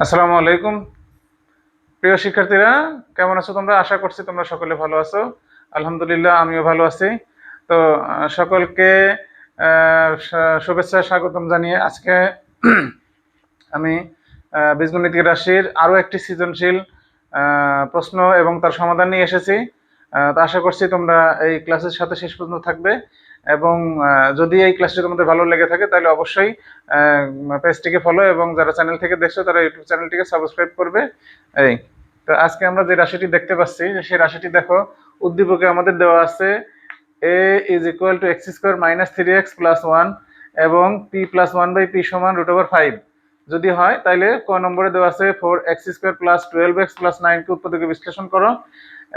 আসসালামু আলাইকুম। প্রিয় শিক্ষার্থীরা কেমন আছো তোমরা? আশা করছি তোমরা সকলে ভালো আছো। আলহামদুলিল্লাহ আমিও ভালো আছি। তো সকলকে শুভেচ্ছা স্বাগতম জানিয়ে আজকে আমি আহ, বীজগণিতিক রাশির আরও একটি সৃজনশীল প্রশ্ন এবং তার সমাধান নিয়ে এসেছি। তো আশা করছি তোমরা এই ক্লাসের সাথে শেষ পর্যন্ত থাকবে। এবং যদি এই ক্লাসটি তোমাদের ভালো লেগে থাকে, তাহলে অবশ্যই পেজটিকে ফলো এবং যারা চ্যানেল থেকে দেখছ, তারা ইউটিউব চ্যানেলটিকে সাবস্ক্রাইব করবে। এই, তো আজকে আমরা যে রাশিটি দেখতে পাচ্ছি, সেই রাশিটি দেখো, উদ্দীপকে আমাদের দেওয়া আছে A is equal to X square minus three X plus one এবং P plus one by P সমান রুট ওভার ফাইভ যদি হয়, তাহলে ক নম্বরে দেওয়া আছে four X square plus twelve X plus নাইনকে উৎপাদকে বিশ্লেষণ করো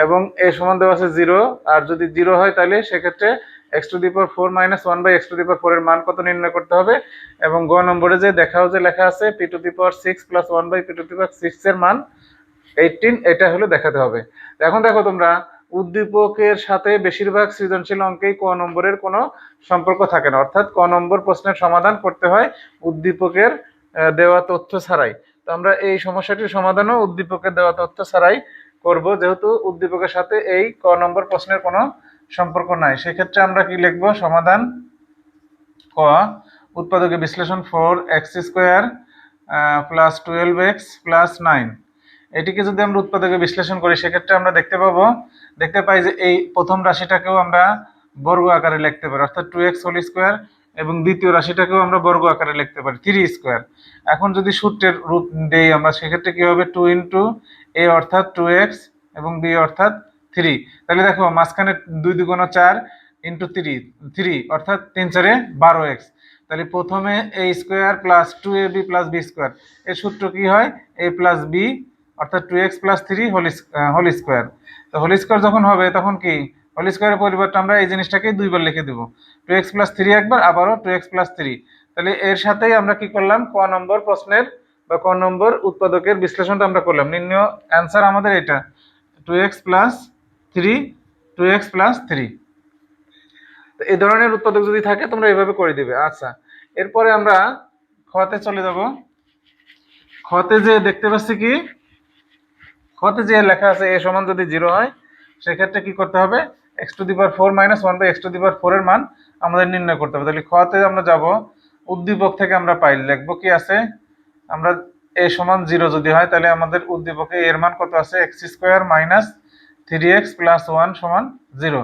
এবং এ সমান দেওয়া আছে জিরো আর যদি জিরো হয়, তাহলে সেক্ষেত্রে X to the power four minus one by X to the power four এর মান কত নির্ণয় করতে হবে? এবং গ নম্বরে যে দেখাও যে লেখা আছে P to the power six plus one by P to the power six এর মান এইটিন এটা হলো দেখাতে হবে। এখন দেখো তোমরা, উদ্দীপকের সাথে বেশিরভাগ সৃজনশীল অঙ্কেই ক নম্বরের কোনো সম্পর্ক থাকে না। অর্থাৎ ক নম্বর প্রশ্নের সমাধান করতে হয় উদ্দীপকের দেওয়া তথ্য ছাড়াই। তো আমরা এই সমস্যাটির সমাধানও উদ্দীপকের দেওয়া তথ্য ছাড়াই করব। যেহেতু উদ্দীপকের সাথে এই ক নম্বর প্রশ্নের কোনো সম্পর্ক নাই। সেক্ষেত্রে আমরা কি লিখব? সমাধান ক, উৎপাদকে বিশ্লেষণ four, X square plus twelve X, plus nine. এটিকে যদি আমরা উৎপাদকে বিশ্লেষণ করি, সেক্ষেত্রে আমরা দেখতে পাবো, দেখতে পাই যে এই প্রথম রাশিটাকেও আমরা বর্গ আকারে লিখতে পারি। অর্থাৎ টু এক্স হোল স্কোয়ার এবং দ্বিতীয় রাশিটাকেও আমরা বর্গ আকারে লিখতে পারি থ্রি স্কোয়ার এখন যদি সূত্রের রূপ দেই আমরা, সেক্ষেত্রে কি হবে? টু ইন্টু এ অর্থাৎ টু এক্স এবং বি অর্থাৎ থ্রি তাহলে দেখো, মাঝখানে দুই দুগুণ চার ইন্টু থ্রি থ্রি অর্থাৎ তিন চারে বারো এক্স তাহলে প্রথমে A square plus two A B plus B square এর সূত্র কি হয়? এ প্লাস বি অর্থাৎ two X plus three whole whole square তো হোল স্কোয়ার যখন হবে, তখন কি? হোল স্কোয়ারের পরিবর্তে আমরা এই জিনিসটাকে দুইবার লিখে দেবো। টু এক্স প্লাস থ্রি একবার, আবারও টু এক্স প্লাস থ্রি তাহলে এর সাথেই আমরা কি করলাম? ক নম্বর প্রশ্নের বা ক নম্বর উৎপাদকের বিশ্লেষণটা আমরা করলাম। নির্ণয় অ্যান্সার আমাদের এটা। Two X plus three two X plus three তো এই ধরনের উৎপাদক যদি থাকে, তোমরা এইভাবে করে দিবে। আচ্ছা এরপরে আমরা খতে চলে যাব। খতে যে দেখতে পাচ্ছি কি? খতে যে লেখা আছে, এ সমান যদি জিরো হয়, সেক্ষেত্রে কি করতে হবে? X to the power four minus one by X to the power four এর মান আমাদের নির্ণয় করতে হবে। তাহলে খতে আমরা যাব, উদ্দীপক থেকে আমরা পাই। লিখব কি আছে? আমরা এ সমান জিরো যদি হয়, তাহলে আমাদের উদ্দীপকে এর মান কত আছে? X square minus three X plus one সমান জিরো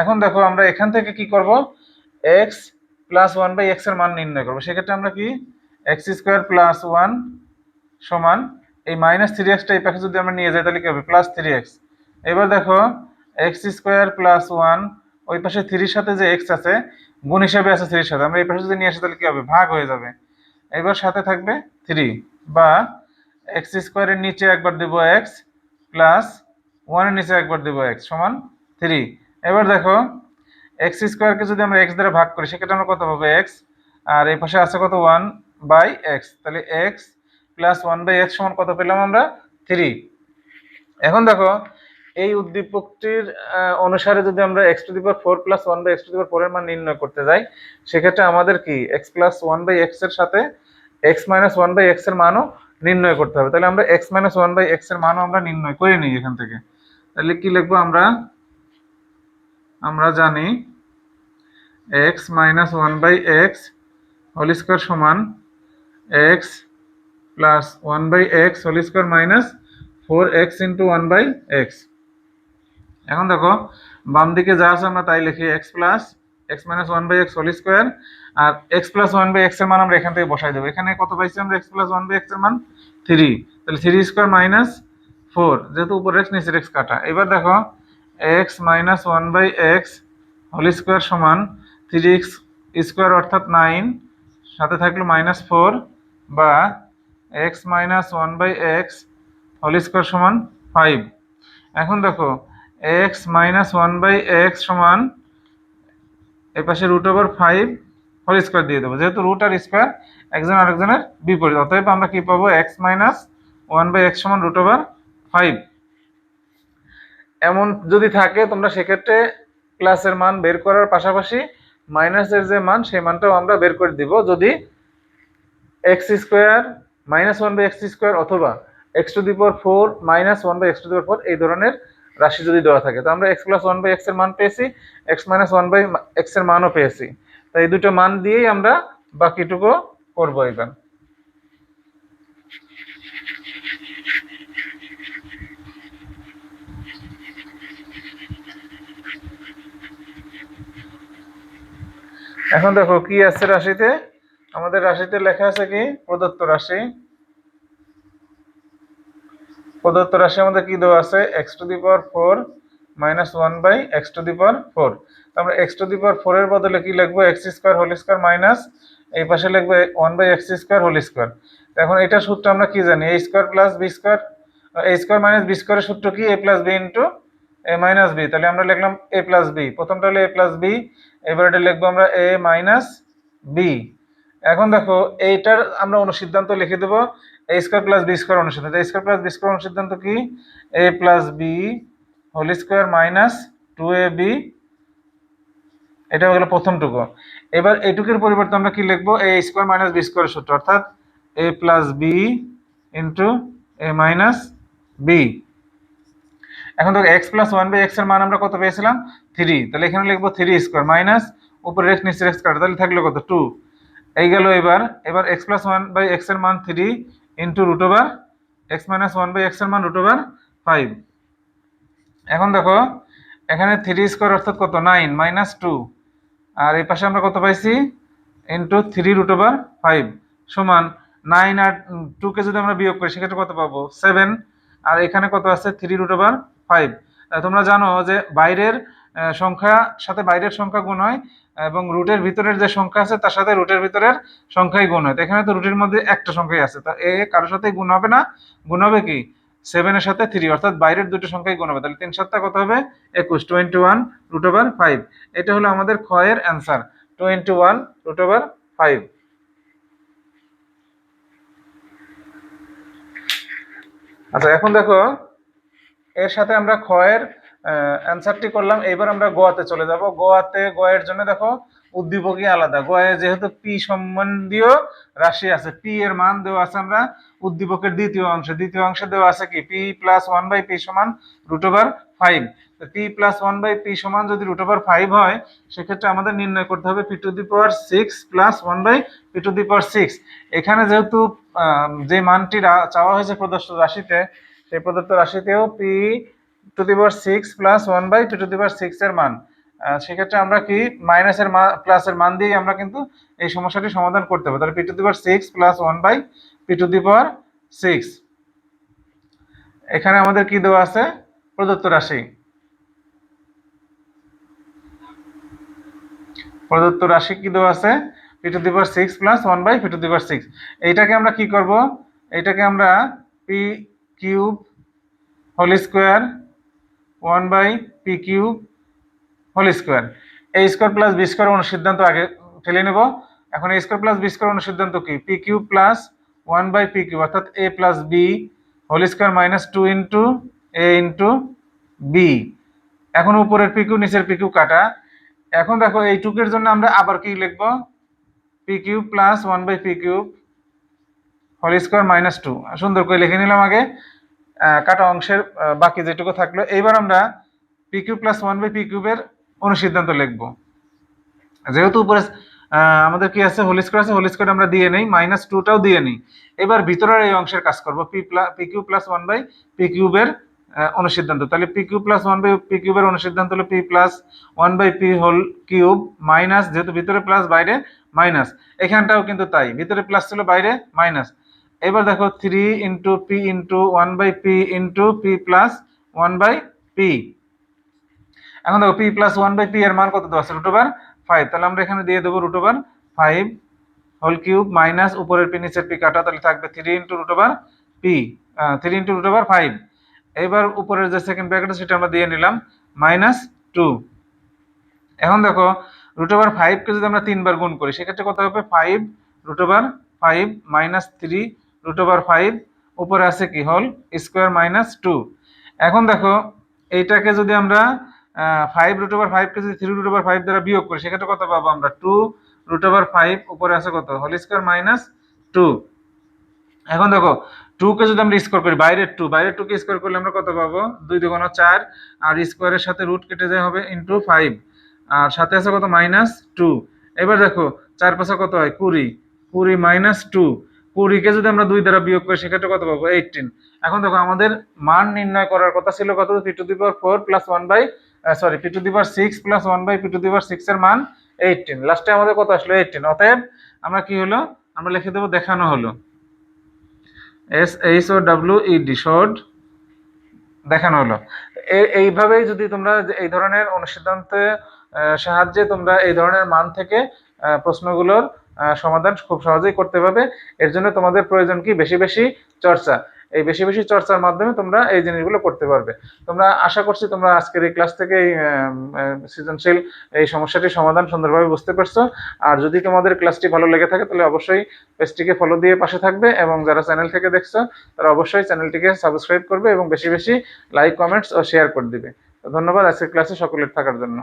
এখন দেখো আমরা এখান থেকে কি করব? এক্স প্লাস ওয়ান বাই এক্সের মান নির্ণয় করব। সেক্ষেত্রে আমরা কি? এক্স স্কোয়ার প্লাস ওয়ান সমান এই মাইনাস থ্রি এক্সটা এই পাশে যদি আমরা নিয়ে যাই তাহলে কি হবে? প্লাস থ্রি এক্স এবার দেখো এক্স স্কোয়ার প্লাস ওয়ান ওই পাশে থ্রির সাথে যে এক্স আছে, গুণ হিসাবে আছে থ্রির সাথে। আমরা এই পাশে যদি নিয়ে আসি তাহলে কি হবে? ভাগ হয়ে যাবে। এবার সাথে থাকবে থ্রি বা এক্স স্কোয়ারের নিচে একবার দেবো এক্স প্লাস ওয়ানের নিচে একবার দেবো এক্স সমান থ্রি। এবার দেখো, এক্স স্কোয়ারকে যদি আমরা এক্স দ্বারা ভাগ করি, সেক্ষেত্রে আমরা কত পাবো এক্স? আর এই পাশে আছে কত? One by X. তাহলে X plus one by X সমান কত পেলাম আমরা? থ্রি। এখন দেখো, এই উদ্দীপকটির অনুসারে যদি আমরা X to the power four plus one by X to the power four এর মান নির্ণয় করতে যাই, সেক্ষেত্রে আমাদের কি? এক্স প্লাস ওয়ান বাই এক্সের সাথে এক্স মাইনাস ওয়ান বাই এক্সের মানও নির্ণয় করতে হবে। তাহলে আমরা এক্স মাইনাস ওয়ান বাই এক্সের মানও আমরা নির্ণয় করে নিই এখান থেকে। তাহলে কি লিখব আমরা? আমরা জানি X minus one by X whole square সমান X plus one by X whole square minus four X into one by X এখন দেখো, বাম দিকে যা আছে আমরা তাই লিখি X plus X minus one by X whole square R x plus one by এক্সের মান আমরা এখান থেকে বসাই দেবো। এখানে কত পাইছি আমরা? এক্স প্লাস ওয়ান বাই এক্সের মান থ্রি তাহলে থ্রি স্কোয়ার মাইনাস ফোর, যেহেতু উপর এক্স নিচের এক্স কাটা। এবার দেখো x minus one by x whole square সমান থ্রি এক্স স্কোয়ার অর্থাৎ নাইন সাথে থাকল মাইনাস ফোর বা x minus one by x whole square সমান ফাইভ এখন দেখো x minus one by x সমান এই পাশে root over five whole square দিয়ে দেবো। যেহেতু রুট আর স্কোয়ার একজন আরেকজনের বিপরীত, অতএব আমরা কি পাবো? X minus one by x সমান রুট ওভার ফাইভ। এমন যদি থাকে, তোমরা সেক্ষেত্রে প্লাসের মান বের করার পাশাপাশি মাইনাসের যে মান, সেই মানটাও আমরা বের করে দিব। যদি x square minus one by x square অথবা x to the power four minus one by x to the four, এই ধরনের রাশি যদি দেওয়া থাকে, তো আমরা এক্স প্লাস ওয়ান বাই এক্সের মান পেয়েছি, এক্স মাইনাস ওয়ান বাই এক্সের মানও পেয়েছি। তাই এই দুটো মান দিয়েই আমরা বাকিটুকু করব এবার। এখন দেখো কি আছে রাশিতে? আমাদের রাশিতে লেখা আছে কি? প্রদত্ত রাশি। প্রদত্ত রাশি আমাদের কি দেওয়া আছে? X to the power four minus one by x to the power four আমরা x to the power four এর বদলে কি লিখব? X square whole square minus এই পাশে লিখব one by x square whole square এখন এটা সূত্র আমরা কি জানি? A square plus b square a square minus b স্কোয়ারের সূত্র কি? A plus b into a minus b তাহলে আমরা লিখলাম এ প্লাস বি প্রথমটা হলো এ প্লাস বি এবার এটা লিখব আমরা এ মাইনাস বি এখন দেখো, এইটার আমরা অনুসিদ্ধান্ত লিখে দেবো a square plus b square অনুসিদ্ধান্ত a square plus b square অনুসিদ্ধান্ত কি? A plus b whole square minus two a b এটা হয়ে গেল প্রথমটুকু। এবার এইটুকুর পরিবর্তে আমরা কি লিখব? এ স্কোয়ার মাইনাস বি স্কোয়ারের সূত্র, অর্থাৎ a plus b into a minus b এখন দেখো এক্স প্লাস ওয়ান বাই এক্সের মান আমরা কত পেয়েছিলাম? থ্রি তাহলে এখানে লিখব থ্রি স্কোয়ার মাইনাস উপরে এক্স নিচে এক্স কাটা। তাহলে থাকল কত? টু এই গেল এবার এবার এক্স প্লাস ওয়ান বাই এক্সের মান three into root over x minus one by এক্সের মান রুট ওভার ফাইভ এখন দেখো, এখানে থ্রি স্কোয়ার অর্থাৎ কত? নাইন মাইনাস টু আর এই পাশে আমরা কত পাইছি? Into three root over five সমান নাইন আর টুকে যদি আমরা বিয়োগ করি, সেক্ষেত্রে কত পাবো? সেভেন আর এখানে কত আছে? থ্রি রুট ওভার ফাইভ তোমরা জানো যে বাইরের সংখ্যা সাথে বাইরের সংখ্যা গুণ হয়, এবং রুটের ভিতরের যে সংখ্যা আছে, তার সাথে রুটের ভিতরের সংখ্যাই গুণ হয়। এখানে তো রুটের মধ্যে একটা সংখ্যাই আছে। তা এ কারোর সাথে গুণ হবে না। গুণ হবে কি? সেভেনের সাথে থ্রি অর্থাৎ বাইরের দুটো সংখ্যাই গুণ হবে। তাহলে তিন সাতটা কত হবে? একুশ। Twenty one root over five এটা হলো আমাদের ক্ষয়ের answer twenty one root over five আচ্ছা এখন দেখো, এর সাথে আমরা ক্ষয়ের অ্যান্সারটি করলাম। এবার আমরা গোয়াতে চলে যাব। গোয়াতে গোয়ের জন্য দেখো, উদ্দীপকই আলাদা। গোয়ায় যেহেতু পি সম্বন্ধীয় রাশি আছে পি এর মান দেওয়া আছে আমরা উদ্দীপকের দ্বিতীয় অংশে। দ্বিতীয় অংশে দেওয়া আছে কি? P plus one by p সমান root over five p plus one by p সমান যদি রুট ওভার ফাইভ হয়, সেক্ষেত্রে আমাদের নির্ণয় করতে হবে p to the power six plus one by p to the power six এখানে যেহেতু যে মানটি চাওয়া হয়েছে প্রদত্ত রাশিতে, সেই প্রদত্ত রাশিতেও p to the power six plus one by p to the power six এর মান। সেক্ষেত্রে আমরা কি মাইনাসের মান প্লাসের মান দিয়েই আমরা কিন্তু এই সমস্যাটি সমাধান করতে হবে। তাহলে p to the power six plus one by p to the power six এখানে আমাদের কি দেওয়া আছে? প্রদত্ত রাশি। প্রদত্ত রাশি কি দেওয়া আছে? P to the power six plus one by p to the power six এইটাকে আমরা কি করব? এইটাকে আমরা p cube whole square one by p cube whole square a square plus b square অনুসিদ্ধান্ত আগে ফেলে নেব। এখন a square plus b square অনুসিদ্ধান্ত কি? P cube plus one by p cube অর্থাৎ a plus b whole square minus two into a into b এখন উপরের পি কিউ নিচের পি কিউ কাটা। এখন দেখো, এইটুকের জন্য আমরা আবার কি লিখব? P cube plus one by p cube whole square minus two সুন্দর করে লিখে নিলাম আগে। কাটা অংশের বাকি যেটুকু থাকল। এইবার আমরা p cube plus one by p কিউবের অনুসিদ্ধান্ত লিখব। যেহেতু উপরে আমাদের কি আছে? হোল স্কোয়ার আছে। হোল স্কোয়ার আমরা দিয়ে নেই। মাইনাস টুটাও দিয়ে নিই। এবার ভিতরের এই অংশের কাজ করব। P plus p cube plus one by p কিউবের অনুসিদ্ধান্ত। তাহলে p cube plus one by p কিউবের অনুসিদ্ধান্ত হলো p plus one by p whole cube minus যেহেতু ভিতরে প্লাস বাইরে মাইনাস এখানটাও কিন্তু তাই, ভিতরে প্লাস ছিল, বাইরে মাইনাস এবার দেখো three into p into one by p into p plus one by p এখন দেখো p plus one by p এর মান কত দেওয়া আছে? রুট ওভার ফাইভ তাহলে আমরা এখানে দিয়ে দেবো root over five whole cube minus উপরের পি নিচের পি কাটা, তাহলে থাকবে three into root over p three into root over five এবার উপরের যে সেকেন্ড ব্র্যাকেট সেটা আমরা দিয়ে নিলাম মাইনাস টু এখন দেখো রুট ওভার ফাইভকে যদি আমরা তিনবার গুণ করি, সেক্ষেত্রে কত হবে? Five root over five minus three root over five উপরে আছে কি? হল স্কোয়ার মাইনাস টু এখন দেখো, এইটাকে যদি আমরা ফাইভ রুট ওভার ফাইভকে যদি থ্রি রুট ওভার ফাইভ দ্বারা বিয়োগ করি, সেক্ষেত্রে কত পাবো আমরা? টু রুট ওভার ফাইভ উপরে আছে কত? হোল স্কোয়ার মাইনাস টু এখন দেখো টু কে যদি আমরা স্কোয়ার করি, বাইরের টু বাইরের টু কে স্কোয়ার করলে আমরা কত পাবো? দুই দুগুণ চার, আর স্কোয়ারের সাথে রুট কেটে যায় হবে ইন্টু ফাইভ আর সাথে আছে কত? মাইনাস টু এবার দেখো চার পাশে কত হয়? কুড়ি কুড়ি মাইনাস টু কুড়িকে যদি আমরা দুই দ্বারা বিয়োগ করি, সেক্ষেত্রে কত পাবো? এইটিন এখন দেখো, আমাদের মান নির্ণয় করার কথা ছিল কত? P to the power four plus one by sorry p to the power six plus one by p to the six এর মান এইটিন লাস্টে আমাদের কত আসলো? এইটিন অতএব, আমরা কি হলো? আমরা লিখে দেবো, দেখানো হলো। S H O W E D short দেখানো হলো। এইভাবেই যদি তোমরা এই ধরনের অনুসিদ্ধান্তে সাহায্যে তোমরা এই ধরনের মান থেকে প্রশ্নগুলোর সমাধান খুব সহজেই করতে পারবে। এর জন্য তোমাদের প্রয়োজন কি? বেশি বেশি চর্চা। এই বেশি বেশি চর্চার মাধ্যমে তোমরা এই জিনিসগুলো করতে পারবে। তোমরা আশা করছি তোমরা আজকের এই ক্লাস থেকে সৃজনশীল এই সমস্যাটির সমাধান সুন্দরভাবে বুঝতে পারছ। আর যদি তোমাদের ক্লাসটি ভালো লেগে থাকে, তাহলে অবশ্যই পেজটিকে ফলো দিয়ে পাশে থাকবে এবং যারা চ্যানেল থেকে দেখছ, তারা অবশ্যই চ্যানেলটিকে সাবস্ক্রাইব করবে এবং বেশি বেশি লাইক কমেন্টস ও শেয়ার করে দিবে। ধন্যবাদ আজকের ক্লাসে সকলের থাকার জন্য।